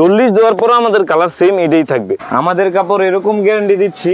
চল্লিশ দেওয়ার পরও আমাদের কালার সেম এটাই থাকবে। আমাদের কাপড় এরকম গ্যারান্টি দিচ্ছি,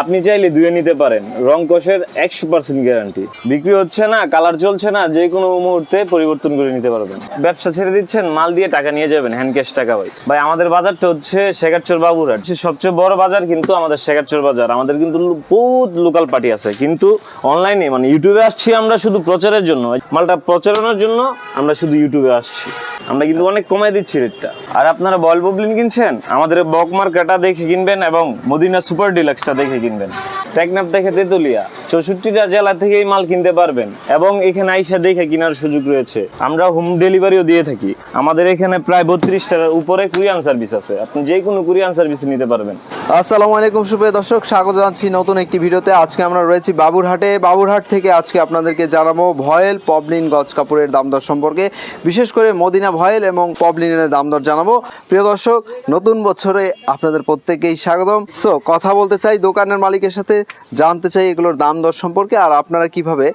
আপনি চাইলে ধুয়ে নিতে পারেন। রং কষের একশো পার্সেন্ট গ্যারান্টি বিক্রি হচ্ছে না কালার চলছে না, যে কোনো মুহূর্তে পরিবর্তন করে নিতে পারবেন। ব্যবসা ছেড়ে দিচ্ছেন, মাল দিয়ে টাকা নিয়ে যাবেন হ্যান্ড ক্যাশ টাকা ভাই ভাই, আমাদের বাজারটা হচ্ছে শেখারচর বাবুরহাট। সবচেয়ে বড় বাজার কিন্তু আমাদের শেখারচর বাজার। আমাদের কিন্তু বহুত লোকাল পার্টি আছে। কিন্তু অনলাইনে মানে ইউটিউবে আসছি আমরা শুধু প্রচারের জন্য। মালটা প্রচারণের জন্য আমরা শুধু ইউটিউবে আসছি। আমরা কিন্তু অনেক কমাই দিচ্ছি রেটটা আর আপনারা বল ববলিন কিনছেন? আমাদের বক মার্কেটা দেখে কিনবেন এবং মদিনা সুপার ডিলাক্সটা দেখে কিনবেন। টেকনাফ দেখে তেতুলিয়া, চৌষট্টিটা জেলা থেকে এই মাল কিনতে পারবেন এবং এখানে আইসা দেখে কেনার সুযোগ রয়েছে। আমরা হোম ডেলিভারিও দিয়ে থাকি। আমাদের এখানে প্রায় বত্রিশটার উপরে কুরিয়ান সার্ভিস আছে। আপনি যে কোনো কুরিয়ান সার্ভিস নিতে পারবেন। আসসালামু আলাইকুম, সুপ্রিয় দর্শক, স্বাগত জানাচ্ছি নতুন একটি ভিডিওতে। আজকে আমরা রয়েছি বাবুরহাটে। বাবুরহাট থেকে আজকে আপনাদেরকে জানাব ভয়েল পবলিন গজ কাপড়ের দাম দর সম্পর্কে। বিশেষ করে মদিনা ভয়েল এবং পবলিনের দাম দর জানাব। প্রিয় দর্শক, নতুন বছরে আপনাদের প্রত্যেকেই স্বাগতম। সো কথা বলতে চাই দোকানের মালিকের সাথে, জানতে চাই এগুলোর দাম দর সম্পর্কে, আর আপনারা কীভাবে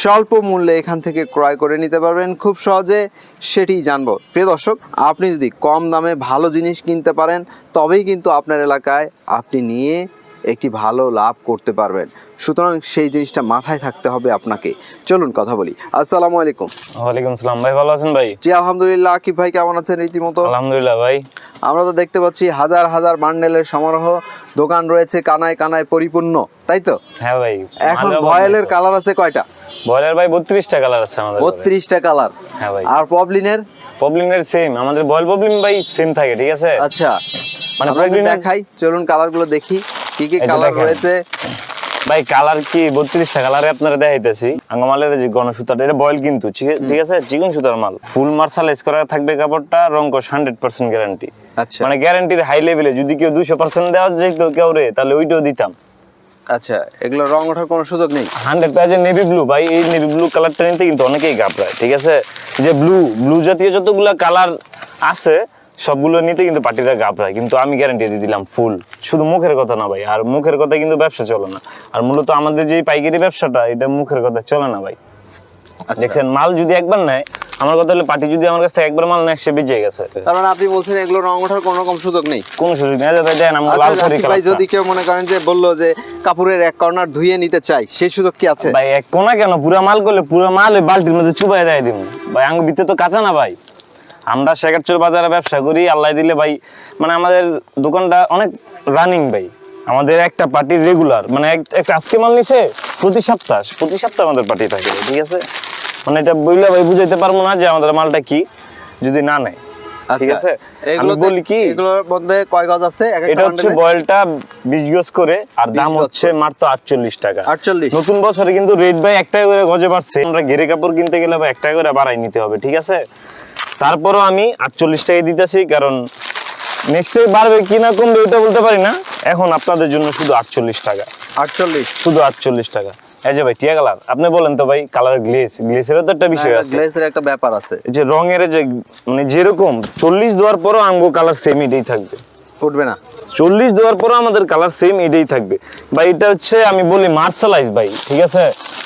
স্বল্প মূল্যে এখান থেকে ক্রয় করে নিতে পারবেন, খুব সহজে সেটি জানব। প্রিয় দর্শক, আপনি যদি কম দামে ভালো জিনিস কিনতে পারেন, তবেই কিন্তু আপনার এলাকায় আপনি নিয়ে একটি ভালো লাভ করতে পারবেন। সুতরাং সেই জিনিসটা মাথায় থাকতে হবে আপনাকে। চলুন কথা বলি। আসসালামু আলাইকুম। ওয়ালাইকুম সালাম ভাই ভালো আছেন ভাই? জি আলহামদুলিল্লাহ। আকিব ভাই কেমন আছেন রীতিমতো? আলহামদুলিল্লাহ ভাই। আমরা তো দেখতে পাচ্ছি হাজার হাজার বান্ডেলের সমারোহ দোকান রয়েছে কানায় কানায় পরিপূর্ণ তাই তো? হ্যাঁ ভাই এখন ভয়েলের কালার আছে কয়টা? বয়লার ভাই বত্রিশটা কালার আছে আমাদের ঘরে। বত্রিশটা কালার। হ্যাঁ ভাই। আর পবলিনের? পবলিনের সেম আমাদের বয়েল পবলিন ভাই সেম থাকে ঠিক আছে? আচ্ছা। মানে আমরা দেখাই। চলুন কালারগুলো দেখি। কি কি কালার রয়েছে? ভাই কালার কি বত্রিশটা কালারে আপনারা দেখাইতেছি। আঙ্গমালের যে গণসূতাটা এটা বয়েল কিন্তু ঠিক- আছে? চিকন সুতার মাল। ফুল মার্শালাইজ করা থাকবে কাপড়টা রঙ্কশ হান্ড্রেড পার্সেন্ট গ্যারান্টি আচ্ছা। মানে গ্যারান্টির হাই লেভেলে যদি কেউ দুশো পার্সেন্ট দেওয়া যেত কেউ রে তাহলে ওইটাও দিতাম। আচ্ছা এগুলো রং ওঠার কোনো সুযোগ নেই? হান্ড্রেড পেজের নেভি ব্লু ভাই এই নেভি ব্লু কালারটা নিতে কিন্তু অনেকেই ঘাবড়ায় ঠিক আছে? যে ব্লু ব্লু জাতীয় যতগুলো কালার আছে সবগুলো নিতে কিন্তু পার্টিরা ঘাবড়ায় কিন্তু আমি গ্যারান্টি দিয়ে দিলাম ফুল শুধু মুখের কথা না ভাই আর মুখের কথা কিন্তু ব্যবসা চলে না। আর মূলত আমাদের যে পাইকারি ব্যবসাটা এটা মুখের কথা চলে না ভাই। আচ্ছা। দেখছেন মাল যদি একবার নেয় আমার কথা হলে পার্টি যদি আমার কাছ থেকে একবার মাল নেয় সে বেঁচে গেছে। তার মানে আপনি বলছেন এগুলো রং ওঠার কোনো রকম সুযোগ নেই? কোনো সুযোগ নেই। ভাই দেন আমরা আচ্ছা, লাল করি আকিব ভাই যদি কেউ মনে করেন যে বলল যে কাপড়ের এক কর্নার ধুয়ে নিতে চাই সেই সুযোগ কি আছে? ভাই এক কোনা কেন? পুরা মাল করলে পুরা মাল ওই বালতির মধ্যে চুবাই দেয় দিব ভাই আঙ্গ ভিতরে তো কাঁচা না ভাই? আমরা শেখারচর বাজারে ব্যবসা করি আল্লাহ দিলে ভাই মানে আমাদের দোকানটা অনেক রানিং ভাই। আমাদের একটা পার্টি রেগুলার মানে একটা আজকে মাল নিছে প্রতি সপ্তাহ প্রতি সপ্তাহ আমাদের পার্টি থাকে ঠিক আছে? মানে এটা বললে ভাই বুঝাইতে পারব না যে আমাদের মালটা কি যদি না নেয় ঠিক আচ্ছা, আছে? আমি বলি কি এগুলোর মধ্যে কয় গজ আছে? এটা হচ্ছে বয়েলটা বিশ গজ করে আর দাম হচ্ছে মাত্র আটচল্লিশ টাকা। 48 নতুন বছরে কিন্তু রেট ভাই এক টাকা করে গজে বাড়ছে। আমরা ঘেরে কাপড় কিনতে গেলে ভাই টাকা করে বাড়াই নিতে হবে ঠিক আছে? তারপরও আমি আটচল্লিশ টাকা দিতেছি কারণ নেক্সট টাইম বাড়বে কি না কমবে ওইটা বলতে পারি না। এখন আপনাদের জন্য শুধু আটচল্লিশ টাকা। আটচল্লিশ? শুধু আটচল্লিশ টাকা। এই যে ভাই টিয়া কালার আপনি বলেন তো ভাই কালার গ্লেস গ্লেসেরও তো একটা বিষয় আছে। গ্লেসের একটা ব্যাপার আছে। যে রঙের যে মানে যেরকম চল্লিশ দেওয়ার পরও আঙ্গো কালার সেম এটাই থাকবে। উঠবে না। চল্লিশ দেওয়ার পরও আমাদের কালার সেম এটাই থাকবে। ভাই এটা হচ্ছে আমি বলি মার্শালাইজ ভাই ঠিক আছে?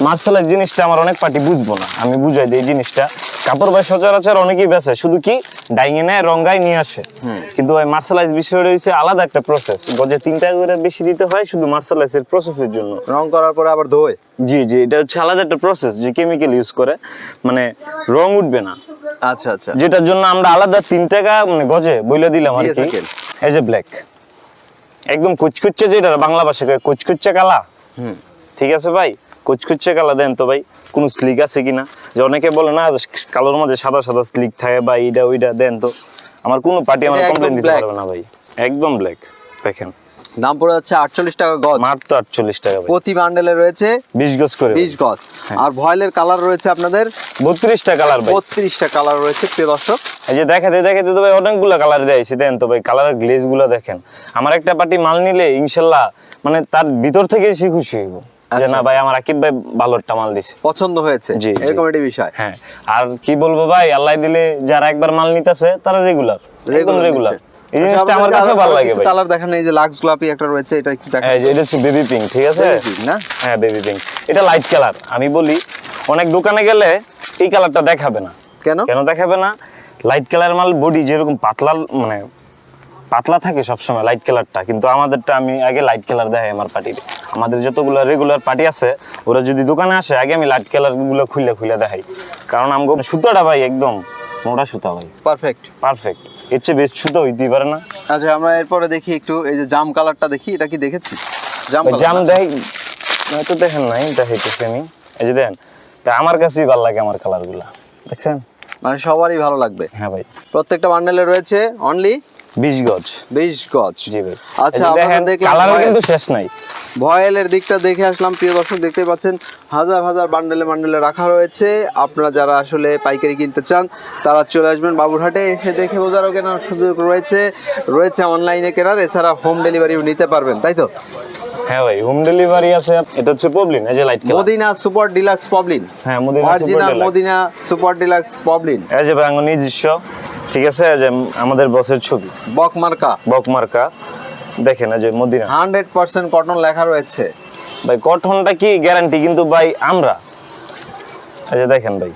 মার্শালাইজ জিনিসটা আমার অনেক পার্টি বুঝব না আমি বুঝাই দিই এই জিনিসটা। কাপড় ভাই সচরাচর অনেকেই বেছে শুধু কি ডাইঙে নেয় রঙ্গাই নিয়ে আসে। কিন্তু ভাই মার্শালাইজ বিষয়টা হচ্ছে আলাদা একটা প্রসেস গজে তিনটা করে বেশি দিতে হয় শুধু মার্শালাইজের প্রসেসের জন্য। রং করার পরে আবার ধোয়? জি জি এটা হচ্ছে আলাদা একটা প্রসেস যে কেমিক্যাল ইউজ করে। মানে রং উঠবে না। আচ্ছা আচ্ছা। যেটার জন্য আমরা আলাদা তিন টাকা মানে গজে বইলে দিলাম আর কি। এই যে ব্ল্যাক একদম কুচকুচ্ছে যেটা বাংলা ভাষা কয় কুচকুচ্ছে কালা? হুম। ঠিক আছে ভাই? কুচকুচ্ছে কালা দেন তো ভাই। কোন স্লিক আছে কিনা? যে অনেকে বলে না কালোর মধ্যে সাদা সাদা স্লিক থাকে বা এইটা ওইটা দেন তো। আমার কোনো পার্টি আমার কমপ্লেন দিতে পারবে না ভাই। একদম ব্ল্যাক দেখেন। দাম পড়ে যাচ্ছে আটচল্লিশ টাকা গজ। মাত্র আটচল্লিশ টাকা প্রতি বান্ডেলে রয়েছে বিশ গজ করে বিশ গজ। আর ভয়েলের কালার রয়েছে আপনাদের বত্রিশটা কালার বত্রিশটা কালার রয়েছে প্রিয় দর্শক। এই যে দেখাতে দেখাতে তো ভাই অনেকগুলো কালার দিয়েছি দেন তো ভাই কালারের গ্লেজগুলো দেখেন। আমার একটা পার্টি মাল নিলে ইনশাল্লাহ মানে তার ভিতর থেকে সে খুশি হইব। যে আচ্ছা, না ভাই আমার আকিব ভাই ভালো একটা মাল দিছে। পছন্দ হয়েছে। জি। এরকম একটি বিষয়। হ্যাঁ। আর কি বলব ভাই আল্লাহ দিলে যারা একবার মাল নিতেছে তারা রেগুলার একদম রেগুলার এই জিনিসটা আমার কাছে ভালো লাগে ভাই। কালার দেখেন এই যে লাক্স গোলাপি একটা রয়েছে এটা একটু দেখেন। এই যে এটা হচ্ছে বেবি পিঙ্ক ঠিক আছে? না? হ্যাঁ বেবি পিঙ্ক এটা লাইট কালার আমি বলি অনেক দোকানে গেলে এই কালারটা দেখাবে না। কেন? কেন দেখাবে না? লাইট কালার মাল বডি যেরকম পাতলা মানে পাতলা থাকে সবসময় লাইট কালারটা কিন্তু আমাদেরটা আমি আগে লাইট কালার দেখাই আমার পার্টিতে আমাদের যতগুলো রেগুলার পার্টি আছে ওরা যদি দোকানে আসে আগে আমি লাইট কালারগুলো খুলে খুলে দেখাই। কারণ আমগো সুতোটা ভাই একদম মোটা সুতা ভাই। পারফেক্ট পারফেক্ট এর চেয়ে বেশ সুতো হইতেই পারে না। আচ্ছা আমরা এরপরে দেখি একটু এই যে জাম কালারটা দেখি এটা কি দেখেছি? জাম জাম? দেখ হয়তো দেখেন নাই দেখাইতেছি আমি এই যে দেখেন তা আমার কাছেই ভালো লাগে আমার কালারগুলো দেখছেন? মানে সবারই ভালো লাগবে। হ্যাঁ ভাই। প্রত্যেকটা বান্ডেলে রয়েছে অনলি বিশ গজ। বিশ গজ। জি ভাই। আচ্ছা, আমরা দেখলাম কালারও কিন্তু শেষ নাই। ভয়েলের দিকটা দেখে আসলাম প্রিয় দর্শক দেখতে পাচ্ছেন হাজার হাজার বান্ডেলে বান্ডেলে রাখা রয়েছে। আপনারা যারা আসলে পাইকারি কিনতে চান তারা চলে আসবেন বাবুরহাটে এসে দেখে বোঝারও কেনার সুযোগ রয়েছে। রয়েছে অনলাইনে কেনার এছাড়া হোম ডেলিভারিও নিতে পারবেন তাই তো? হ্যাঁ ভাই হোম ডেলিভারি আছে এটা হচ্ছে প্রবলেম এই যে light colour Madina super deluxe poplin হ্যাঁ Madina super deluxe. Madina super deluxe poplin এই যে ভাই নিজস্ব। ঠিক আছে? যে আমাদের বসের ছবি। বক মার্কা বক মার্কা দেখেন যে মদিনা। হান্ড্রেড পার্সেন্ট কটন লেখা রয়েছে। ভাই কটনটা কি গ্যারান্টি কিন্তু ভাই আমরা। এই যে দেখেন ভাই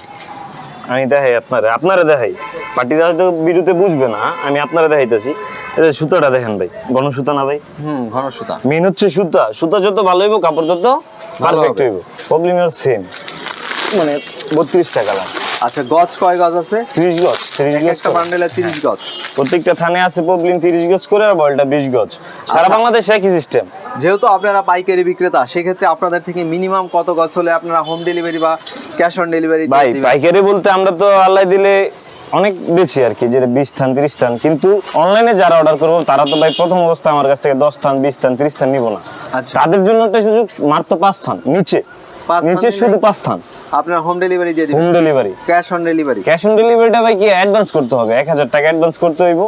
আমি দেখাই আপনারা আপনারা দেখাই। পার্টিরা হয়তো ভিডিওতে বুঝবে না আমি আপনারা দেখাইতেছি। এই যে সুতাটা দেখেন ভাই গণ সুতা না ভাই? হুম ঘন সুতা। মেন হচ্ছে সুতা। সুতা যত ভালো হইব কাপড় তত পারফেক্ট। হইব। প্রবলেম সেম মানে বত্রিশ টাকা লাগ আচ্ছা গজ কয় গজ আছে? ত্রিশ গজ ত্রিশ এক গজ একটা বান্ডেলে তিরিশ গজ প্রত্যেকটা থানে আছে প্রবলেম তিরিশ গজ করে আর বলটা বিশ গজ সারা আচ্ছা। বাংলাদেশে একই সিস্টেম যেহেতু আপনারা পাইকারি বিক্রেতা সেক্ষেত্রে আপনাদের থেকে মিনিমাম কত গজ হলে আপনারা হোম ডেলিভারি বা ক্যাশ অন ডেলিভারি ভাই পাইকারি বলতে আমরা তো আল্লাহ দিলে অনেক বেশি আর কি যেটা বিশ স্থান তিরিশ স্থান কিন্তু অনলাইনে যারা অর্ডার করব তারা তো ভাই প্রথম অবস্থায় আমার কাছ থেকে দশ স্থান বিশ স্থান তিরিশ স্থান নিবো না। আচ্ছা। তাদের জন্য একটা সুযোগ মাত্র পাঁচ স্থান নিচে। নিচে শুধু পাঁচ স্থান আপনারা হোম ডেলিভারি দিয়ে দিবেন। Home delivery cash on delivery cash on ডেলিভারিটা ভাই কি অ্যাডভান্স করতে হবে? এক হাজার টাকা অ্যাডভান্স করতে হইব।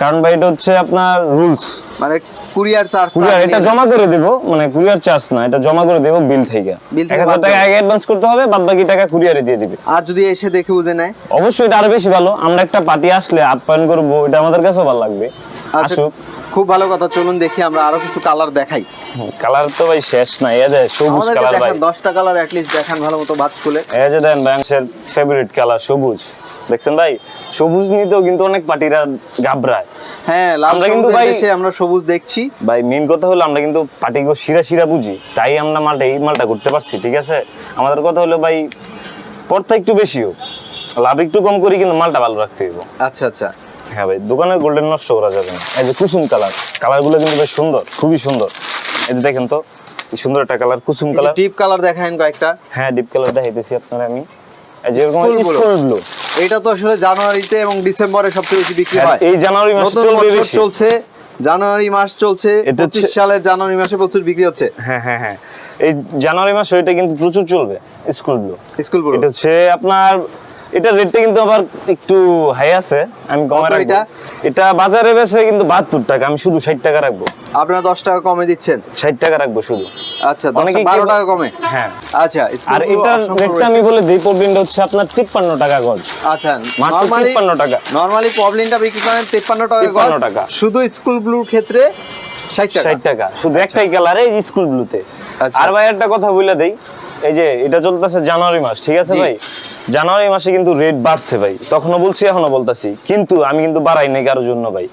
কারণ ভাই এটা হচ্ছে আপনার রুলস মানে কুরিয়ার চার্জ কুরিয়ার এটা জমা করে দেব। মানে কুরিয়ার চার্জ না এটা জমা করে দেব বিল থেকে। বিল থেকে এক হাজার বাদ টাকা আগে অ্যাডভান্স করতে হবে বাদ বাকি টাকা কুরিয়ারে দিয়ে দিবে। আর যদি এসে দেখে বুঝে নেয়? অবশ্যই এটা আরও বেশি ভালো। আমরা একটা পার্টি আসলে আপ্যায়ন করব এটা আমাদের কাছেও ভালো লাগবে। আচ্ছা আসুক। খুব ভালো কথা। চলুন দেখি আমরা আরও কিছু কালার দেখাই। কালার তো ভাই শেষ নাই এই যে সবুজ কালার ভাই দেখান দশটা কালার অ্যাটলিস্ট দেখান ভালো মতো বাজ খুলে। এই যে দেন ফেভারিট কালার সবুজ। দেখছেন ভাই? সবুজ নিতেও কিন্তু অনেক পার্টিরা ঘাবড়ায়। হ্যাঁ আমরা কিন্তু ভাই- আমরা সবুজ দেখছি। ভাই মেন কথা হলো আমরা কিন্তু পার্টিকে শিরা শিরা বুঝি। তাই আমরা মালটা এই মালটা করতে পারছি ঠিক আছে? আমাদের কথা হলো ভাই পড়তা একটু বেশি হোক লাভ একটু কম করি কিন্তু মালটা ভালো রাখতে হইব। আচ্ছা আচ্ছা। হ্যাঁ ভাই দোকানের গোল্ডেন নষ্ট করা যাবে না। এই যে কুসুম কালার কালারগুলো কিন্তু বেশ সুন্দর খুবই সুন্দর। এই যে দেখেন তো সুন্দর একটা কালার কুসুম কালার ডিপ কালার দেখায়েন কয়েকটা। হ্যাঁ ডিপ কালার দেখাইতেছি আপনারা আমি। এই যে এরকম School blue। স্কুল ব্লু এটা তো আসলে জানুয়ারিতে এবং ডিসেম্বরে সবচেয়ে বেশি বিক্রি হয় এই জানুয়ারি মাসে চলবে বেশি। চলছে জানুয়ারি মাস সালের জানুয়ারি মাসে প্রচুর বিক্রি হচ্ছে। হ্যাঁ হ্যাঁ হ্যাঁ। এই জানুয়ারি মাসে এটা কিন্তু প্রচুর চলবে স্কুল ব্লু স্কুল বড় এটা হচ্ছে আপনার এটা রেটটা কিন্তু আবার একটু হাই আছে আমি কমে রাখব। এটা? এটা বাজারে বেছে কিন্তু বাহাত্তর টাকা আমি শুধু ষাট টাকা রাখব। আপনারা দশ টাকা কমে দিচ্ছেন? ষাট টাকা রাখব শুধু। আচ্ছা অনেকে অনেকে কি বারো বলে- টাকা কমে? হ্যাঁ। আচ্ছা আর অসংখ্য রেটটা আমি বলে দিই প্রবলেমটা হচ্ছে আপনার তিপ্পান্ন টাকা গজ। আচ্ছা নরমালি 53 টাকা। নরমালি পবলিনটা বিক্রি করেন 53 টাকা 53 গজ টাকা। শুধু স্কুল ব্লুর ক্ষেত্রে 60 টাকা। ষাট টাকা। শুধু একটাই কালার এই স্কুল ব্লুতে আচ্ছা। আর ভাই একটা কথা বলে দেই এই যে এটা চলতেছে জানুয়ারি মাস ঠিক আছে ভাই? জানুয়ারি মাসে কিন্তু রেট বাড়ছে ভাই। তখনও বলছি এখনও বলতাছি। কিন্তু আমি কিন্তু বাড়াই নাই কারোর জন্য ভাই।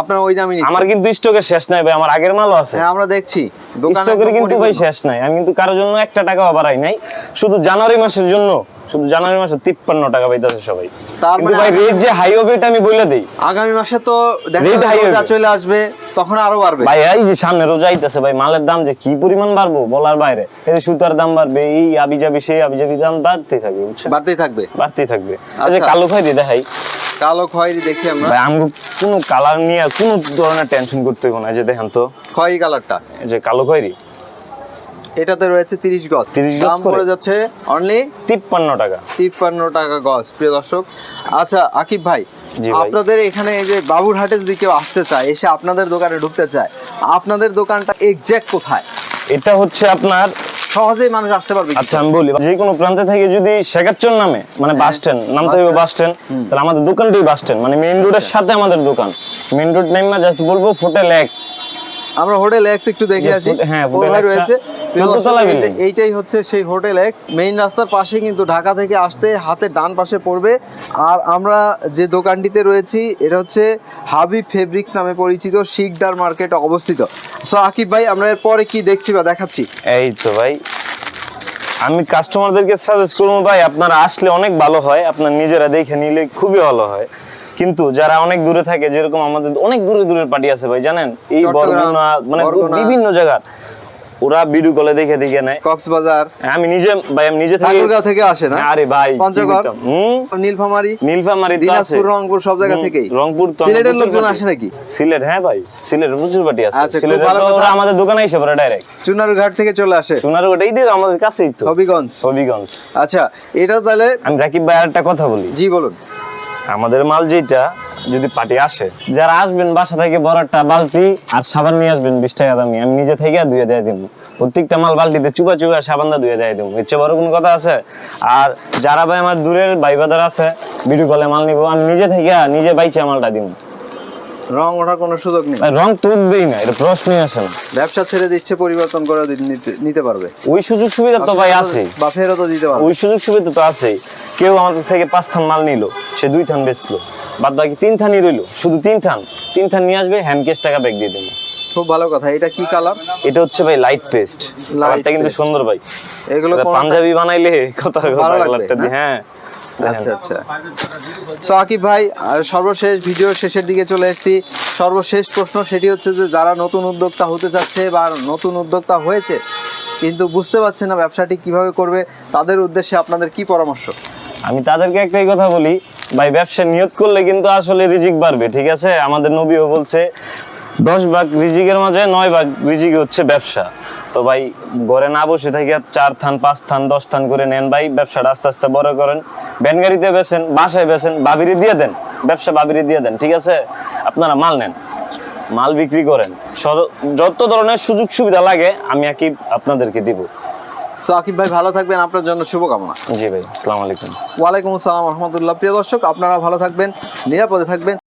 আপনার ওই দামই নিচ্ছেন। আমার কিন্তু স্টকে শেষ নাই ভাই আমার আগের মালও আছে। হ্যাঁ আমরা দেখছি। দোকানে স্টকের কিন্তু ভাই শেষ নাই। আমি কিন্তু কারোর জন্য একটা টাকাও বাড়াই নাই। শুধু জানুয়ারি মাসের জন্য শুধু জানুয়ারি মাসে তিপ্পান্ন টাকা পাইতেছে সবাই। তার মানে ভাই রেট যে হাই হবে এটা আমি বলে দিই। আগামী মাসে তো দেখা Rate যাবে high রোজা চলে আসবে তখন আরও বাড়বে। ভাই এই যে সামনে রোজা আইতেছে ভাই মালের দাম যে কি পরিমাণ বাড়বো বলার বাইরে। এই সুতার দাম বাড়বে এই আবি যাবি সেই আবি যাবি দাম বাড়তেই থাকবে বাড়তেই থাকবে। বাড়তেই থাকবে। আচ্ছা। কালো দিয়ে দেখাই। কালো খয়েরি দেখি আমরা। ভাই আমি কোনো কালার নিয়ে কোনো ধরনের টেনশন করতে হইব না যে দেখেন তো। খয়েরি কালারটা এই যে কালো খয়রি। এটাতে রয়েছে 30 গজ। 30 গজ করে? যাচ্ছে অনলি তিপ্পান্ন টাকা। তিপ্পান্ন টাকা গজ প্রিয় দর্শক। আচ্ছা আকিব ভাই আপনাদের এখানে এই যে বাবুরহাটে যদি কেউ আসতে চায় এসে আপনাদের দোকানে ঢুকতে চায় আপনাদের দোকানটা এক্সাক্ট কোথায়? এটা হচ্ছে আপনার সহজেই মানুষ আসতে পারবে আচ্ছা আমি বলি যে কোনো প্রান্তে থেকে যদি শেখাচ্চর নামে মানে বাস স্ট্যান্ড নামতে হবে বাস স্ট্যান্ড তাহলে আমাদের দোকানটাই বাস স্ট্যান্ড মানে মেইন রোডের সাথে আমাদের দোকান। মেইন রোড নেমা জাস্ট বলব ফোটেল এক্স আমরা হোটেল এক্স একটু দেখে আসি। হ্যাঁ, হোটেল রয়েছে। এইটাই হচ্ছে সেই হোটেল এক্স মেইন রাস্তার পাশে কিন্তু ঢাকা থেকে আসতে হাতের ডান পাশে পড়বে। আর আমরা যে দোকানটিতে রয়েছি এটা হচ্ছে হাবিব ফেব্রিক্স নামে পরিচিত শিকদার মার্কেট অবস্থিত। সো আকিব ভাই আমরা এরপরে কি দেখছি বা দেখাচ্ছি? এই তো ভাই আমি কাস্টমারদেরকে সাজেস্ট করব ভাই আপনারা আসলে অনেক ভালো হয় আপনার নিজেরা দেখে নিলে খুবই ভালো হয়। কিন্তু যারা অনেক দূরে থাকে যেরকম আমাদের অনেক দূরে দূরের পার্টি আছে ভাই জানেন? এই বরগুনা মানে বিভিন্ন জায়গার। ওরা ভিডিও কলে দেখে দেখে নেয়। কক্সবাজার। আমি নিজে ভাই আমি নিজে থেকে ঠাকুরগাঁও থেকে আসে না? আরে ভাই পঞ্চগড়? হুম? নীলফামারি? নীলফামারি দিনাজপুর রংপুর সব জায়গা থেকেই। রংপুর তো সিলেটের লোকজন আসে নাকি? সিলেট হ্যাঁ ভাই সিলেটের প্রচুর পার্টি আছে। আচ্ছা, কথা। ওরা আমাদের দোকানে এসে পড়ে ডাইরেক্ট চুনারুঘাট থেকে চলে আসে। সোনার ওটাই দিয়ে আমাদের কাছেই তো। হবিগঞ্জ। হবিগঞ্জ। আচ্ছা এটা তাহলে আমি রাকিব ভাই একটা কথা বলি। জি বলুন। আমাদের মাল যেটা যদি পার্টি আসে। যারা আসবেন বাসা থেকে বড় একটা বালতি আর সাবান নিয়ে আসবেন বিশ টাকা দামি, আমি নিজে থেকে ধুয়ে দেয় দিব প্রত্যেকটা মাল বালতিতে চুপা চুপা সাবান দা ধুয়ে দেয় দিব ইচ্ছে বড় কোনো কথা আছে? আর যারা ভাই আমার দূরের ভাই বাদার আছে ভিডিও কলে মাল নিব, আমি নিজে থেকে নিজে বাইচে মালটা দিব রং ওঠার কোনো সুযোগ নেই। রং তো উঠবেই না এটা প্রশ্নই আসে না। ব্যবসা ছেড়ে দিচ্ছে পরিবর্তন করে নিতে- পারবে। ওই সুযোগ সুবিধা তো ভাই আছে। বা ফেরতও দিতে পারবে। ওই সুযোগ সুবিধা তো আছেই। কেউ আমাদের থেকে পাঁচ থান মাল নিল সে দুই থান বেচলো। বাদ বাকি তিন থানই রইল শুধু তিন থান। তিন থান নিয়ে আসবে হ্যান্ড ক্যাশ টাকা ব্যাগ দিয়ে দেবো। খুব ভালো কথা এটা কি কালার এটা হচ্ছে ভাই লাইট পেস্ট কালারটা কিন্তু সুন্দর ভাই। এগুলো পাঞ্জাবি বানাইলে কথা ভালো লাগবে, না? হ্যাঁ। আচ্ছা আচ্ছা। সাকিব ভাই সর্বশেষ ভিডিও শেষের দিকে চলে এসেছি। সর্বশেষ প্রশ্ন সেটি হচ্ছে যে, যারা নতুন উদ্যোক্তা হতে চাচ্ছে বা নতুন উদ্যোক্তা হয়েছে, কিন্তু বুঝতে পারছে না ব্যবসাটি কীভাবে করবে, তাদের উদ্দেশ্যে আপনাদের কি পরামর্শ? আমি তাদেরকে একটাই কথা বলি, ভাই, ব্যবসা নিয়ত করলে কিন্তু আসলে রিজিক বাড়বে, ঠিক আছে? আমাদের নবীও বলছে দশ ভাগ রিজিকের মাঝে নয় ভাগ রিজিক হচ্ছে ব্যবসা। তো ভাই ঘরে না বসে থেকে চার থান পাঁচ থান দশ থান করে নেন ভাই ব্যবসাটা আস্তে আস্তে বড় করেন। ভ্যান গাড়িতে বেছেন বাসায় বেছেন বাবিরি দিয়ে দেন ব্যবসা বাবিরি দিয়ে দেন ঠিক আছে? আপনারা মাল নেন মাল বিক্রি করেন। যত ধরনের সুযোগ সুবিধা লাগে আমি একই আপনাদেরকে দিব। সাকিব ভাই ভালো থাকবেন আপনার জন্য শুভকামনা। জি ভাই আসসালামু আলাইকুম। ওয়ালাইকুম আসসালাম রহমতুল্লাহ। প্রিয় দর্শক আপনারা ভালো থাকবেন নিরাপদে থাকবেন।